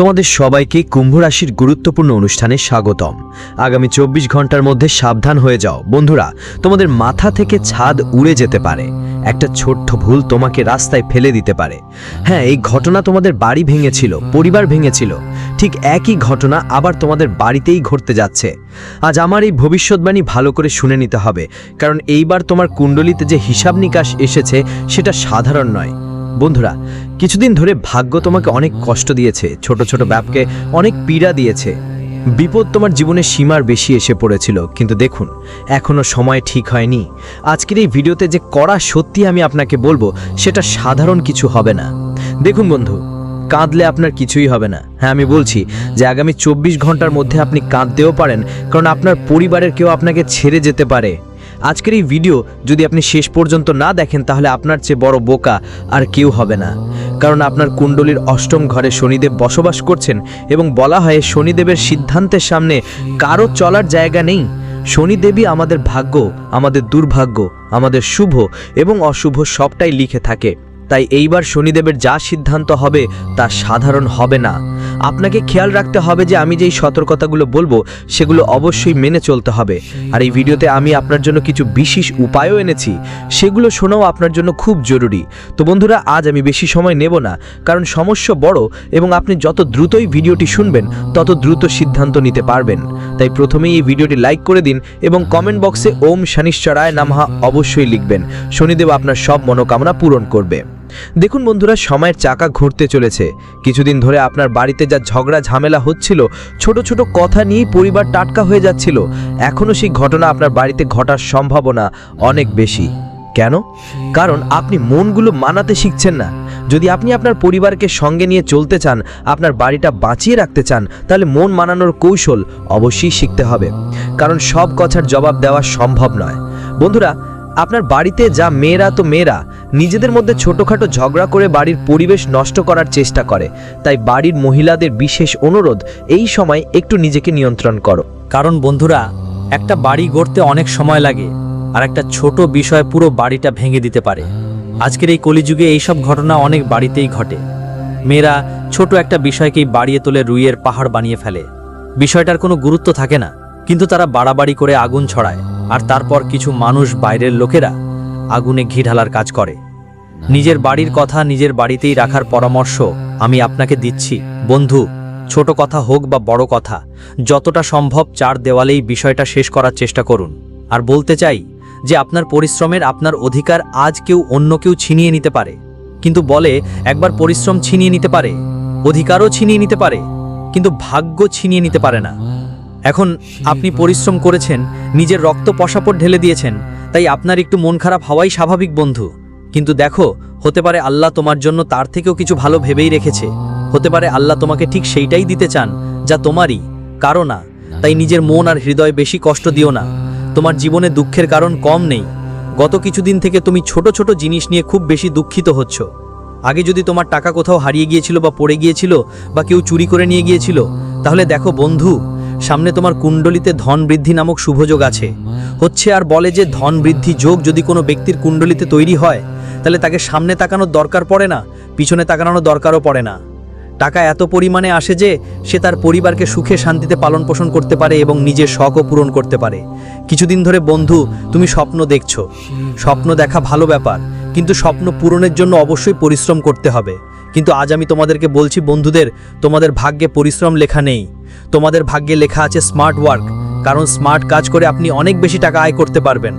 তোমাদের সবাইকে কুম্ভ রাশির গুরুত্বপূর্ণ অনুষ্ঠানে স্বাগতম। আগামী চব্বিশ ঘণ্টার মধ্যে সাবধান হয়ে যাও। বন্ধুরা, তোমাদের মাথা থেকে ছাদ উড়ে যেতে পারে। একটা ছোট্ট ভুল তোমাকে রাস্তায় ফেলে দিতে পারে। হ্যাঁ এই ঘটনা তোমাদের বাড়ি ভেঙেছিল, পরিবার ভেঙেছিল। ঠিক একই ঘটনা আবার তোমাদের বাড়িতেই ঘটতে যাচ্ছে। আজ আমার এই ভবিষ্যৎবাণী ভালো করে শুনে নিতে হবে, কারণ এইবার তোমার কুণ্ডলিতে যে হিসাব নিকাশ এসেছে, সেটা সাধারণ নয়। বন্ধুরা কিছুদিন ধরে ভাগ্য তোমাকে অনেক কষ্ট দিয়েছে, ছোট ছোট ব্যাপকে অনেক পীড়া দিয়েছে। বিপদ তোমার জীবনে সীমার বেশি এসে পড়েছিল, কিন্তু দেখুন এখনও সময় ঠিক হয়নি। আজকের এই ভিডিওতে যে কড়া সত্যি আমি আপনাকে বলব, সেটা সাধারণ কিছু হবে না। দেখুন বন্ধু, কাঁদলে আপনার কিছুই হবে না। হ্যাঁ আমি বলছি যে আগামী চব্বিশ ঘণ্টার মধ্যে আপনি কাঁদতেও পারেন, কারণ আপনার পরিবারের কেউ আপনাকে ছেড়ে যেতে পারে। আজকের এই ভিডিও যদি আপনি শেষ পর্যন্ত না দেখেন, তাহলে আপনার চেয়ে বড় বোকা আর কেউ হবে না। কারণ আপনার কুণ্ডলীর অষ্টম ঘরে শনিদেব বসবাস করছেন এবং বলা হয় শনিদেবের সিদ্ধান্তের সামনে কারও চলার জায়গা নেই। শনিদেবী আমাদের ভাগ্য, আমাদের দুর্ভাগ্য, আমাদের শুভ এবং অশুভ সবটাই লিখে থাকে। তাই এইবার শনিদেবের যা সিদ্ধান্ত হবে তা সাধারণ হবে না। আপনাকে খেয়াল রাখতে হবে যে আমি যেই সতর্কতাগুলো বলব, সেগুলো অবশ্যই মেনে চলতে হবে। আর এই ভিডিওতে আমি আপনার জন্য কিছু বিশেষ উপায়ও এনেছি। সেগুলো শোনাও আপনার জন্য খুব জরুরি। তো বন্ধুরা, আজ আমি বেশি সময় নেব না, কারণ সমস্যা বড় এবং আপনি যত দ্রুতই ভিডিওটি শুনবেন, তত দ্রুত সিদ্ধান্ত নিতে পারবেন। তাই প্রথমেই এই ভিডিওটি লাইক করে দিন এবং কমেন্ট বক্সে ওম শনিশ্চরায় নামহা অবশ্যই লিখবেন। শনিদেব আপনার সব মনোকামনা পূরণ করবে। দেখুন বন্ধুরা, সময়ের চাকা ঘুরতে চলেছে। কিছুদিন ধরে আপনার বাড়িতে যা ঝগড়া ঝামেলা হচ্ছিল, ছোট ছোট কথা নিয়েই পরিবার টাটকা হয়ে যাচ্ছিল। এখনও সেই ঘটনা আপনার বাড়িতে ঘটার সম্ভাবনা অনেক বেশি। কেন? কারণ আপনি মনগুলো মানাতে শিখছেন না। যদি আপনি আপনার পরিবারকে সঙ্গে নিয়ে চলতে চান, আপনার বাড়িটা বাঁচিয়ে রাখতে চান, তাহলে মন মানানোর কৌশল অবশ্যই শিখতে হবে। কারণ সব কথার জবাব দেওয়া সম্ভব নয়। বন্ধুরা আপনার বাড়িতে যা মেয়েরা তো মেয়েরা, নিজেদের মধ্যে ছোটখাটো ঝগড়া করে বাড়ির পরিবেশ নষ্ট করার চেষ্টা করে। তাই বাড়ির মহিলাদের বিশেষ অনুরোধ, এই সময় একটু নিজেকে নিয়ন্ত্রণ করো। কারণ বন্ধুরা, একটা বাড়ি গড়তে অনেক সময় লাগে, আর একটা ছোট বিষয় পুরো বাড়িটা ভেঙে দিতে পারে। আজকের এই কলিযুগে এইসব ঘটনা অনেক বাড়িতেই ঘটে। মেয়েরা ছোট একটা বিষয়কেই বাড়িয়ে তোলে রুইয়ের পাহাড় বানিয়ে ফেলে। বিষয়টার কোনো গুরুত্ব থাকে না। কিন্তু তারা বাড়াবাড়ি করে আগুন ছড়ায়, আর তারপর কিছু মানুষ বাইরের লোকেরা আগুনে ঘি ঢালার কাজ করে। নিজের বাড়ির কথা নিজের বাড়িতেই রাখার পরামর্শ আমি আপনাকে দিচ্ছি। বন্ধু, ছোট কথা হোক বা বড় কথা, যতটা সম্ভব চার দেওয়ালেই বিষয়টা শেষ করার চেষ্টা করুন। আর বলতে চাই যে আপনার পরিশ্রমের আপনার অধিকার আজ কেউ অন্য কেউ ছিনিয়ে নিতে পারে। কিন্তু বলে, একবার পরিশ্রম ছিনিয়ে নিতে পারে, অধিকারও ছিনিয়ে নিতে পারে, কিন্তু ভাগ্য ছিনিয়ে নিতে পারে না। এখন আপনি পরিশ্রম করেছেন নিজের রক্ত পশাপট ঢেলে দিয়েছেন তাই আপনার একটু মন খারাপ হওয়াই স্বাভাবিক বন্ধু। কিন্তু দেখো হতে পারে আল্লাহ তোমার জন্য তার থেকেও কিছু ভালো ভেবেই রেখেছে। হতে পারে আল্লাহ তোমাকে ঠিক সেইটাই দিতে চান যা তোমারই কারও না। তাই নিজের মন আর হৃদয় বেশি কষ্ট দিও না। তোমার জীবনে দুঃখের কারণ কম নেই। গত কিছুদিন থেকে তুমি ছোট ছোট জিনিস নিয়ে খুব বেশি দুঃখিত হচ্ছ। আগে যদি তোমার টাকা কোথাও হারিয়ে গিয়েছিল বা পড়ে গিয়েছিল বা কেউ চুরি করে নিয়ে গিয়েছিল তাহলে দেখো বন্ধু সামনে তোমার কুণ্ডলিতে ধন বৃদ্ধি নামক শুভযোগ আছে। হচ্ছে আর বলে যে ধন বৃদ্ধি যোগ যদি কোনো ব্যক্তির কুণ্ডলিতে তৈরি হয়, তাহলে তাকে সামনে তাকানোর দরকার পড়ে না, পিছনে তাকানোর দরকারও পড়ে না। টাকা এত পরিমাণে আসে যে সে তার পরিবারকে সুখে শান্তিতে পালন পোষণ করতে পারে এবং নিজের শখও পূরণ করতে পারে। কিছুদিন ধরে বন্ধু, তুমি স্বপ্ন দেখছ। স্বপ্ন দেখা ভালো ব্যাপার, কিন্তু স্বপ্ন পূরণের জন্য অবশ্যই পরিশ্রম করতে হবে। কিন্তু আজ আমি তোমাদেরকে বলছি, বন্ধুদের, তোমাদের ভাগ্যে পরিশ্রম লেখা নেই। তোমাদের ভাগ্যে লেখা আছে স্মার্ট ওয়ার্ক কারণ স্মার্ট কাজ করে আপনি অনেক বেশি টাকা আয় করতে পারবেন।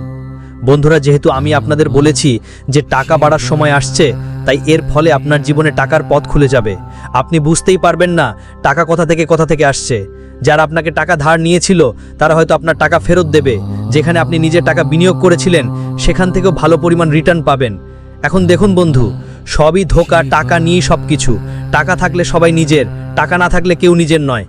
বন্ধুরা, যেহেতু আমি আপনাদের বলেছি যে টাকা বাড়ার সময় আসছে, তাই এর ফলে আপনার জীবনে টাকার পথ খুলে যাবে। আপনি বুঝতেই পারবেন না টাকা কোথা থেকে কোথা থেকে আসছে। যারা আপনাকে টাকা ধার নিয়েছিল, তারা হয়তো আপনার টাকা ফেরত দেবে। যেখানে আপনি নিজের টাকা বিনিয়োগ করেছিলেন, সেখান থেকেও ভালো পরিমাণ রিটার্ন পাবেন। এখন দেখুন বন্ধু, সবই ধোকা, টাকা নিয়েই সব কিছু টাকা থাকলে সবাই নিজের, টাকা না থাকলে কেউ নিজের নয়।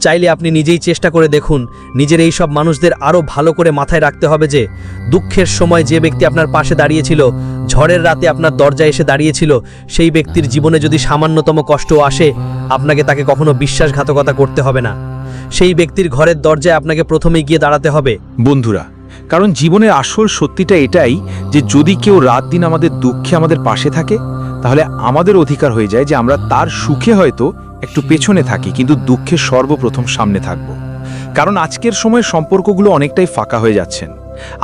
চাইলে আপনি নিজেই চেষ্টা করে দেখুন। নিজের এই সব মানুষদের আরও ভালো করে মাথায় রাখতে হবে যে, দুঃখের সময় যে ব্যক্তি আপনার পাশে দাঁড়িয়েছিল, ঝড়ের রাতে আপনার দরজায় এসে দাঁড়িয়েছিল, সেই ব্যক্তির জীবনে যদি সামান্যতম কষ্ট আসে, আপনাকে তাকে কখনো বিশ্বাসঘাতকতা করতে হবে না। সেই ব্যক্তির ঘরের দরজায় আপনাকে প্রথমেই গিয়ে দাঁড়াতে হবে। বন্ধুরা, কারণ জীবনের আসল সত্যিটা এটাই যে, যদি কেউ রাত দিন আমাদের দুঃখে আমাদের পাশে থাকে, তাহলে আমাদের অধিকার হয়ে যায় যে, আমরা তার সুখে হয়তো একটু পেছনে থাকি, কিন্তু দুঃখের সর্বপ্রথম সামনে থাকব। কারণ আজকের সময় সম্পর্কগুলো অনেকটাই ফাঁকা হয়ে যাচ্ছেন।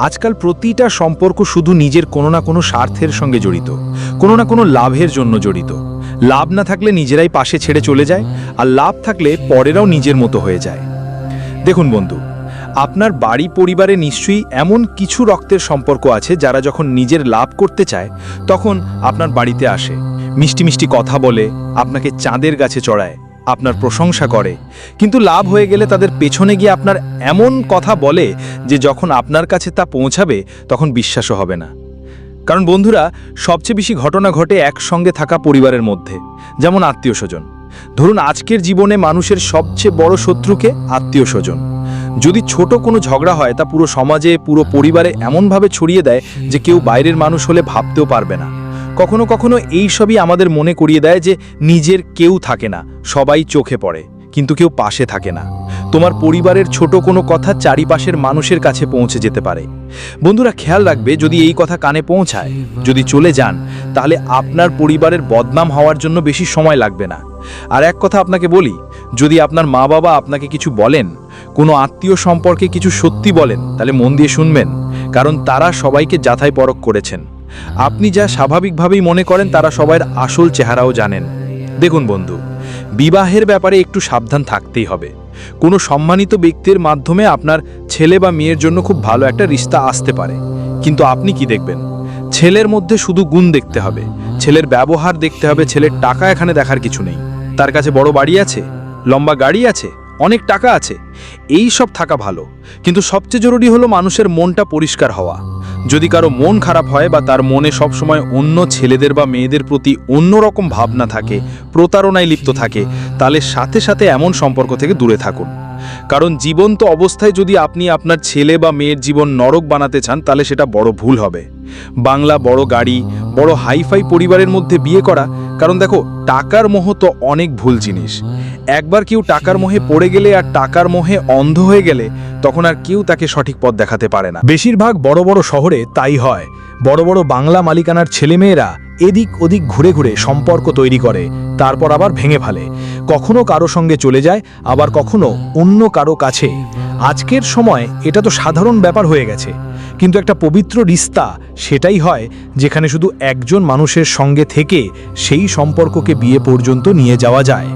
আজকাল প্রতিটা সম্পর্ক শুধু নিজের কোনো না কোনো স্বার্থের সঙ্গে জড়িত, কোনো না কোনো লাভের জন্য জড়িত। লাভ না থাকলে নিজেরাই পাশে ছেড়ে চলে যায়, আর লাভ থাকলে পরেরাও নিজের মতো হয়ে যায়। দেখুন বন্ধু, আপনার বাড়ি পরিবারে নিশ্চয়ই এমন কিছু রক্তের সম্পর্ক আছে যারা যখন নিজের লাভ করতে চায়, তখন আপনার বাড়িতে আসে। মিষ্টি মিষ্টি কথা বলে, আপনাকে চাঁদের গাছে চড়ায়, আপনার প্রশংসা করে। কিন্তু লাভ হয়ে গেলে তাদের পেছনে গিয়ে আপনার এমন কথা বলে যে যখন আপনার কাছে তা পৌঁছাবে, তখন বিশ্বাসও হবে না। কারণ বন্ধুরা, সবচেয়ে বেশি ঘটনা ঘটে একসঙ্গে থাকা পরিবারের মধ্যে, যেমন আত্মীয় স্বজন। ধরুন, আজকের জীবনে মানুষের সবচেয়ে বড় শত্রুকে আত্মীয় স্বজন। যদি ছোট কোনো ঝগড়া হয়, তা পুরো সমাজে, পুরো পরিবারে এমনভাবে ছড়িয়ে দেয় যে কেউ বাইরের মানুষ হলে ভাবতেও পারবে না। কখনো কখনো এই সবই আমাদের মনে করিয়ে দেয় যে নিজের কেউ থাকে না, সবাই চোখে পড়ে, কিন্তু কেউ পাশে থাকে না। তোমার পরিবারের ছোট কোনো কথা চারিপাশের মানুষের কাছে পৌঁছে যেতে পারে। বন্ধুরা, খেয়াল রাখবে, যদি এই কথা কানে পৌঁছায়, যদি চলে যান, তাহলে আপনার পরিবারের বদনাম হওয়ার জন্য বেশি সময় লাগবে না। আর এক কথা আপনাকে বলি, যদি আপনার মা বাবা আপনাকে কিছু বলেন, কোনো আত্মীয় সম্পর্কে কিছু সত্যি বলেন, তাহলে মন দিয়ে শুনবেন, কারণ তারা সবাইকে যাথাই পরক করেছেন। আপনি যা স্বাভাবিকভাবেই মনে করেন তারা সবার আসল চেহারাও জানেন। দেখুন বন্ধু, বিবাহের ব্যাপারে একটু সাবধান থাকতেই হবে। কোনো সম্মানিত ব্যক্তির মাধ্যমে আপনার ছেলে বা মেয়ের জন্য খুব ভালো একটা রিস্তা আসতে পারে। কিন্তু আপনি কি দেখবেন? ছেলের মধ্যে শুধু গুণ দেখতে হবে। ছেলের ব্যবহার দেখতে হবে, ছেলের টাকা এখানে দেখার কিছু নেই। তার কাছে বড় বাড়ি আছে? লম্বা গাড়ি আছে? অনেক টাকা আছে। এই সব থাকা ভালো। কিন্তু সবচেয়ে জরুরি হলো মানুষের মনটা পরিষ্কার হওয়া। যদি কারও মন খারাপ হয় বা তার মনে সবসময় অন্য ছেলেদের বা মেয়েদের প্রতি অন্য রকম ভাবনা থাকে, প্রতারণায় লিপ্ত থাকে, তাহলে সাথে সাথে এমন সম্পর্ক থেকে দূরে থাকুন। কারণ জীবন্ত অবস্থায় যদি আপনি আপনার ছেলে বা মেয়ের জীবন নরক বানাতে চান, তাহলে সেটা বড় ভুল হবে। বাংলা বড় গাড়ি, বড় হাইফাই পরিবারের মধ্যে বিয়ে করা কারণ দেখো, টাকার মোহ তো অনেক ভুল জিনিস। একবার কেউ টাকার মোহে পড়ে গেলে আর টাকার মোহে অন্ধ হয়ে গেলে তখন আর কেউ তাকে সঠিক পথ দেখাতে পারে না। বেশিরভাগ বড় বড় শহরে তাই হয়। বড় বড় বাংলা মালিকানার ছেলেমেয়েরা এদিক ওদিক ঘুরে ঘুরে সম্পর্ক তৈরি করে, তারপর আবার ভেঙে ফেলে। কখনো কারও সঙ্গে চলে যায়, আবার কখনো অন্য কারও কাছে। আজকের সময় এটা তো সাধারণ ব্যাপার হয়ে গেছে। কিন্তু একটা পবিত্র রিস্তা সেটাই হয় যেখানে শুধু একজন মানুষের সঙ্গে থেকে সেই সম্পর্ককে বিয়ে পর্যন্ত নিয়ে যাওয়া যায়।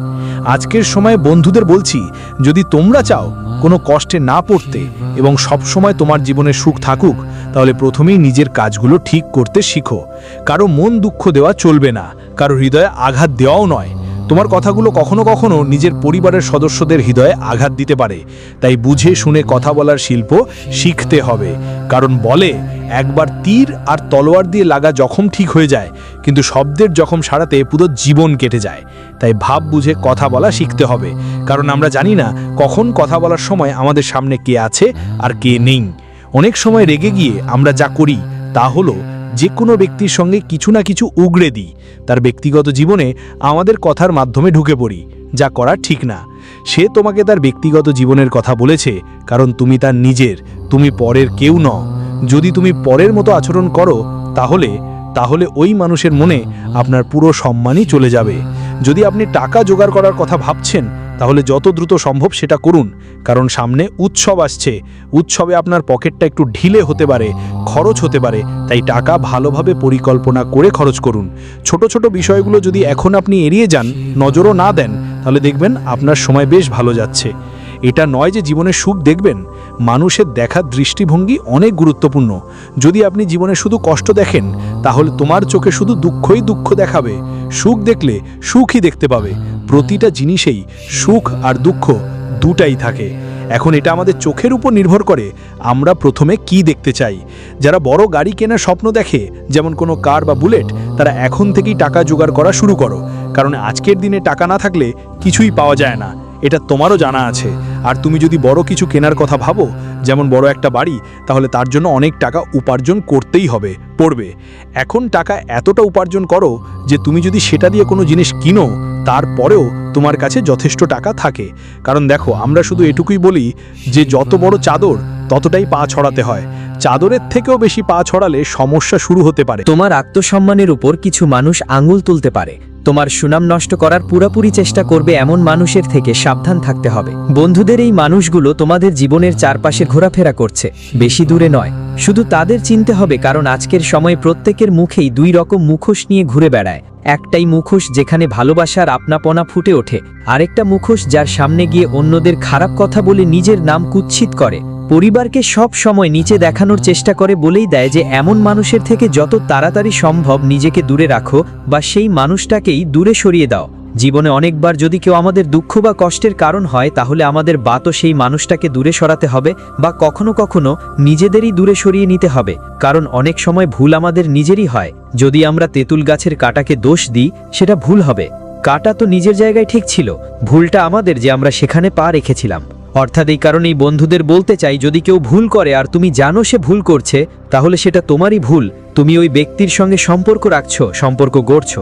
আজকের সময় বন্ধুদের বলছি, যদি তোমরা চাও কোনো কষ্টে না পড়তে এবং সব সময় তোমার জীবনে সুখ থাকুক, তাহলে প্রথমেই নিজের কাজগুলো ঠিক করতে শিখো। কারও মন দুঃখ দেওয়া চলবে না, কারও হৃদয়ে আঘাত দেওয়াও নয়। তোমার কথাগুলো কখনো কখনো নিজের পরিবারের সদস্যদের হৃদয়ে আঘাত দিতে পারে। তাই বুঝে শুনে কথা বলার শিল্প শিখতে হবে। কারণ বলে, একবার তীর আর তলোয়ার দিয়ে লাগা জখম ঠিক হয়ে যায়, কিন্তু শব্দের জখম সারাতে পুরো জীবন কেটে যায়। তাই ভাব বুঝে কথা বলা শিখতে হবে। কারণ আমরা জানি না কখন কথা বলার সময় আমাদের সামনে কে আছে আর কে নেই। অনেক সময় রেগে গিয়ে আমরা যা করি তা হলো যে কোনো ব্যক্তির সঙ্গে কিছু না কিছু উগড়ে দিই। তার ব্যক্তিগত জীবনে আমাদের কথার মাধ্যমে ঢুকে পড়ি, যা করা ঠিক না। সে তোমাকে তার ব্যক্তিগত জীবনের কথা বলেছে, কারণ তুমি তার নিজের, তুমি পরের কেউ ন যদি তুমি পরের মতো আচরণ করো, তাহলে তাহলে ওই মানুষের মনে আপনার পুরো সম্মানই চলে যাবে। যদি আপনি টাকা জোগাড় করার কথা ভাবছেন তাহলে যত দ্রুত সম্ভব সেটা করুন, কারণ সামনে উৎসব আসছে। উৎসবে আপনার পকেটটা একটু ঢিলে হতে পারে, খরচ হতে পারে, তাই টাকা ভালোভাবে পরিকল্পনা করে খরচ করুন। ছোট ছোট বিষয়গুলো যদি এখন আপনি এড়িয়ে যান, নজরও না দেন, তাহলে দেখবেন আপনার সময় বেশ ভালো যাচ্ছে। এটা নয় যে জীবনে সুখ দেখবেন মানুষের দেখার দৃষ্টিভঙ্গি অনেক গুরুত্বপূর্ণ। যদি আপনি জীবনে শুধু কষ্ট দেখেন, তাহলে তোমার চোখে শুধু দুঃখই দুঃখ দেখাবে। সুখ দেখলে সুখই দেখতে পাবে। প্রতিটা জিনিসেই সুখ আর দুঃখ দুটাই থাকে। এখন এটা আমাদের চোখের উপর নির্ভর করে আমরা প্রথমে কি দেখতে চাই। যারা বড় গাড়ি কেনার স্বপ্ন দেখে, যেমন কোনো কার বা বুলেট, তারা এখন থেকেই টাকা জোগাড় করা শুরু করো। কারণ আজকের দিনে টাকা না থাকলে কিছুই পাওয়া যায় না। এটা তোমারও জানা আছে। আর তুমি যদি বড় কিছু কেনার কথা ভাবো, যেমন বড় একটা বাড়ি, তাহলে তার জন্য অনেক টাকা উপার্জন করতেই হবে, পড়বে। এখন টাকা এতটা উপার্জন করো যে তুমি যদি সেটা দিয়ে কোনো জিনিস কিনো, তারপরেও তোমার কাছে যথেষ্ট টাকা থাকে। কারণ দেখো, আমরা শুধু এটুকুই বলি যে যত বড় চাদর ততটাই পা ছড়াতে হয়। চাদরের থেকেও বেশি পা ছড়ালে সমস্যা শুরু হতে পারে। তোমার আত্মসম্মানের উপর কিছু মানুষ আঙুল তুলতে পারে। তোমার সুনাম নষ্ট করার পুরাপুরি চেষ্টা করবে এমন মানুষের থেকে সাবধান থাকতে হবে। বন্ধুদের এই মানুষগুলো তোমাদের জীবনের চারপাশে ঘোরাফেরা করছে। বেশি দূরে নয়। শুধু তাদের চিনতে হবে কারণ আজকের সময় প্রত্যেকের মুখেই দুই রকম মুখোশ নিয়ে ঘুরে বেড়ায়। একটাই মুখোশ যেখানে ভালোবাসার আপনাপনা ফুটে ওঠে। আরেকটা মুখোশ যার সামনে গিয়ে অন্যদের খারাপ কথা বলে নিজের নাম কুৎসিত করে। পরিবারকে সব সময় নিচে দেখানোর চেষ্টা করে বলেই দেয় যে, এমন মানুষের থেকে যত তাড়াতাড়ি সম্ভব নিজেকে দূরে রাখো বা সেই মানুষটাকেই দূরে সরিয়ে দাও। জীবনে অনেকবার যদি কেউ আমাদের দুঃখ বা কষ্টের কারণ হয়, তাহলে আমাদের বাতো সেই মানুষটাকে দূরে সরাতে হবে বা কখনো কখনো নিজেদেরই দূরে সরিয়ে নিতে হবে। কারণ অনেক সময় ভুল আমাদের নিজেরই হয়। যদি আমরা তেঁতুল গাছের কাটাকে দোষ দিই, সেটা ভুল হবে। কাটা তো নিজের জায়গায় ঠিক ছিল। ভুলটা আমাদের যে আমরা সেখানে পা রেখেছিলাম। অর্থাৎ এই কারণেই বন্ধুদের বলতে চাই, যদি কেউ ভুল করে আর তুমি জানো সে ভুল করছে, তাহলে সেটা তোমারই ভুল। তুমি ওই ব্যক্তির সঙ্গে সম্পর্ক রাখছ, সম্পর্ক গড়ছ।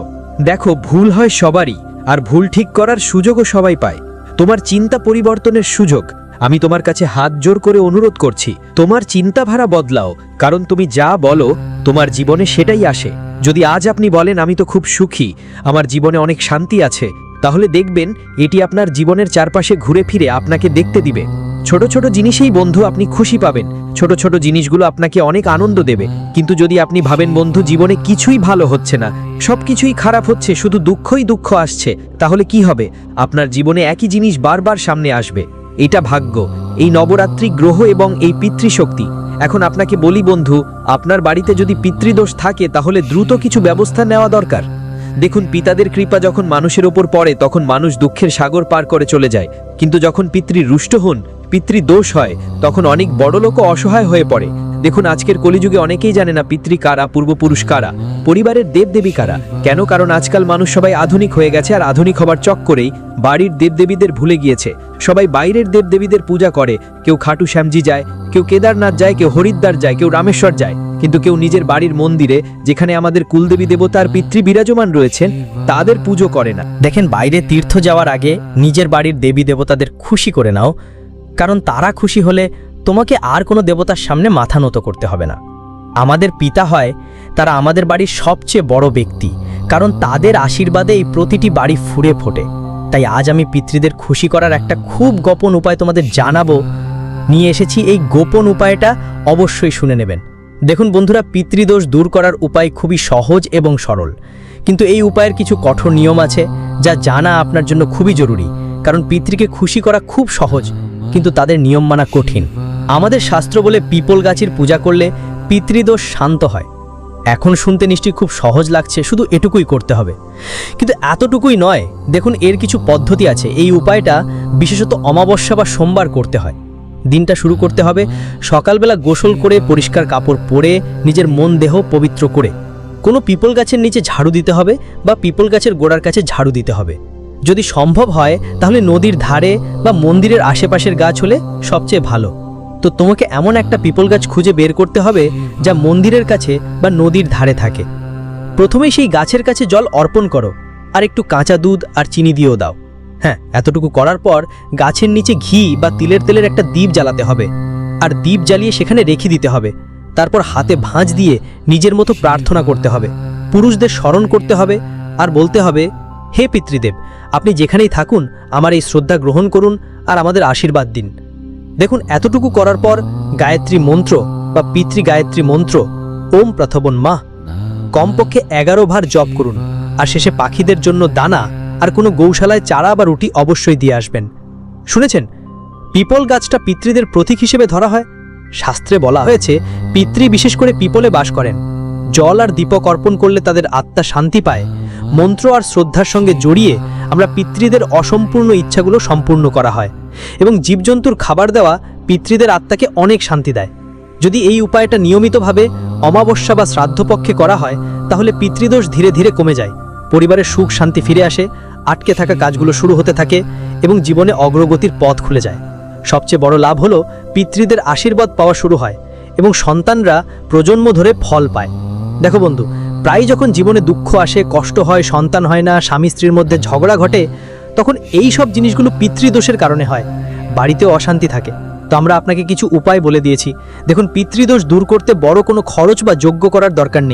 দেখো, ভুল হয় সবারই, আর ভুল ঠিক করার সুযোগও সবাই পায়। তোমার চিন্তা পরিবর্তনের সুযোগ। আমি তোমার কাছে হাত জোর করে অনুরোধ করছি, তোমার চিন্তাধারা বদলাও, কারণ তুমি যা বলো, তোমার জীবনে সেটাই আসে। যদি আজ আপনি বলেন, আমি তো খুব সুখী, আমার জীবনে অনেক শান্তি আছে তাহলে দেখবেন, এটি আপনার জীবনের চারপাশে ঘুরে ফিরে আপনাকে দেখতে দিবে। ছোট ছোট জিনিসেই বন্ধু আপনি খুশি পাবেন। ছোট ছোট জিনিসগুলো আপনাকে অনেক আনন্দ দেবে। কিন্তু যদি আপনি ভাবেন বন্ধু জীবনে কিছুই ভালো হচ্ছে না সব কিছুই খারাপ হচ্ছে, শুধু দুঃখই দুঃখ আসছে, তাহলে কি হবে? আপনার জীবনে একই জিনিস বারবার সামনে আসবে। এটা ভাগ্য। এই নবরাত্রি গ্রহ এবং এই পিতৃশক্তি। এখন আপনাকে বলি বন্ধু, আপনার বাড়িতে যদি পিতৃদোষ থাকে, তাহলে দ্রুত কিছু ব্যবস্থা নেওয়া দরকার। দেখুন, পিতাদের কৃপা যখন মানুষের ওপর পড়ে, তখন মানুষ দুঃখের সাগর পার করে চলে যায়। কিন্তু যখন পিতৃ রুষ্ট হন, পিতৃ দোষ হয়, তখন অনেক বড় লোকও অসহায় হয়ে পড়ে। দেখুন, আজকের কলিযুগে অনেকেই জানে না পিতৃ কারা, পূর্বপুরুষ কারা, পরিবারের দেবদেবী কারা। কেন? কারণ আজকাল মানুষ সবাই আধুনিক হয়ে গেছে, আর আধুনিক হবার চক্করেই বাড়ির দেবদেবীদের ভুলে গিয়েছে। সবাই বাইরের দেবদেবীদের পূজা করে, কেউ খাটু শ্যামজি যায়, কেউ কেদারনাথ যায়, কেউ হরিদ্বার যায়, কেউ রামেশ্বর যায়। কিন্তু কেউ নিজের বাড়ির মন্দিরে, যেখানে আমাদের কুলদেবী দেবতার পিতৃ বিরাজমান রয়েছেন, তাদের পুজো করে না। দেখেন, বাইরে তীর্থ যাওয়ার আগে নিজের বাড়ির দেবী দেবতাদের খুশি করে নাও, কারণ তারা খুশি হলে তোমাকে আর কোনো দেবতার সামনে মাথা নত করতে হবে না। আমাদের পিতা হয়, তারা আমাদের বাড়ির সবচেয়ে বড় ব্যক্তি, কারণ তাদের আশীর্বাদে এই প্রতিটি বাড়ি ফুরে ফোটে। তাই আজ আমি পিতৃদের খুশি করার একটা খুব গোপন উপায় তোমাদের জানাব। নিয়ে এসেছি এই গোপন উপায়টা অবশ্যই শুনে নেবেন। দেখুন বন্ধুরা, পিতৃদোষ দূর করার উপায় খুবই সহজ এবং সরল। কিন্তু এই উপায়ের কিছু কঠোর নিয়ম আছে যা জানা আপনার জন্য খুবই জরুরি। কারণ পিতৃকে খুশি করা খুব সহজ, কিন্তু তাদের নিয়ম মানা কঠিন। আমাদের শাস্ত্র বলে পিপল গাছের পূজা করলে পিতৃদোষ শান্ত হয়। এখন শুনতে নিশ্চয়ই খুব সহজ লাগছে, শুধু এটুকুই করতে হবে। কিন্তু এতটুকুই নয়, দেখুন এর কিছু পদ্ধতি আছে। এই উপায়টা বিশেষত অমাবস্যা বা সোমবার করতে হয়। দিনটা শুরু করতে হবে। সকালবেলা গোসল করে পরিষ্কার কাপড় পরে নিজের মন দেহ পবিত্র করে। কোনো পিপল গাছের নিচে ঝাড়ু দিতে হবে বা পিপল গাছের গোড়ার কাছে ঝাড়ু দিতে হবে। যদি সম্ভব হয়, তাহলে নদীর ধারে বা মন্দিরের আশেপাশের গাছ হলে সবচেয়ে ভালো। তো তোমাকে এমন একটা পিপল গাছ খুঁজে বের করতে হবে, যা মন্দিরের কাছে বা নদীর ধারে থাকে। প্রথমেই সেই গাছের কাছে জল অর্পণ করো, আর একটু কাঁচা দুধ আর চিনি দিয়েও দাও। হ্যাঁ এতটুকু করার পর গাছের নিচে ঘি বা তিলের তেলের একটা দ্বীপ জ্বালাতে হবে। আর দ্বীপ জ্বালিয়ে সেখানে রেখে দিতে হবে। তারপর হাতে ভাঁজ দিয়ে নিজের মতো প্রার্থনা করতে হবে। পুরুষদের স্মরণ করতে হবে আর বলতে হবে, হে পিতৃদেব, আপনি যেখানেই থাকুন, আমার এই শ্রদ্ধা গ্রহণ করুন আর আমাদের আশীর্বাদ দিন। দেখুন, এতটুকু করার পর গায়ত্রী মন্ত্র বা পিতৃ গায়ত্রী মন্ত্র, ওম প্রথবন মা কমপক্ষে এগারো ভার জপ করুন। আর শেষে পাখিদের জন্য দানা আর কোনো গৌশালায় চারা বা রুটি অবশ্যই দিয়ে আসবেন। শুনেছেন? পিপল গাছটা পিতৃদের প্রতীক হিসেবে ধরা হয়। শাস্ত্রে বলা হয়েছে, পিতৃ বিশেষ করে পিপলে বাস করেন। জল আর দীপক অর্পণ করলে তাদের আত্মা শান্তি পায়। মন্ত্র আর শ্রদ্ধার সঙ্গে জড়িয়ে আমরা পিতৃদের অসম্পূর্ণ ইচ্ছাগুলো সম্পূর্ণ করা হয় এবং জীবজন্তুর খাবার দেওয়া পিতৃদের আত্মাকে অনেক শান্তি দেয়। যদি এই উপায়টা নিয়মিতভাবে অমাবস্যা বা শ্রাদ্ধপক্ষে করা হয়, তাহলে পিতৃদোষ ধীরে ধীরে কমে যায়। পরিবারের সুখ শান্তি ফিরে আসে আটকে থাকা কাজগুলো শুরু হতে থাকে এবং জীবনে অগ্রগতির পথ খুলে যায়। সবচেয়ে বড় লাভ হলো পিতৃদের আশীর্বাদ পাওয়া শুরু হয় এবং সন্তানরা প্রজন্ম ধরে ফল পায়। দেখো বন্ধু, প্রায় যখন জীবনে দুঃখ আসে, কষ্ট হয়, সন্তান হয় না, স্বামী স্ত্রীর মধ্যে ঝগড়া ঘটে, তখন এই সব জিনিসগুলো পিতৃদোষের কারণে হয়। বাড়িতেও অশান্তি থাকে। তো আমরা আপনাকে কিছু উপায় বলে দিয়েছি। দেখুন, পিতৃদোষ দূর করতে বড় কোনো খরচ বা যোগ্য করার দরকার নেই।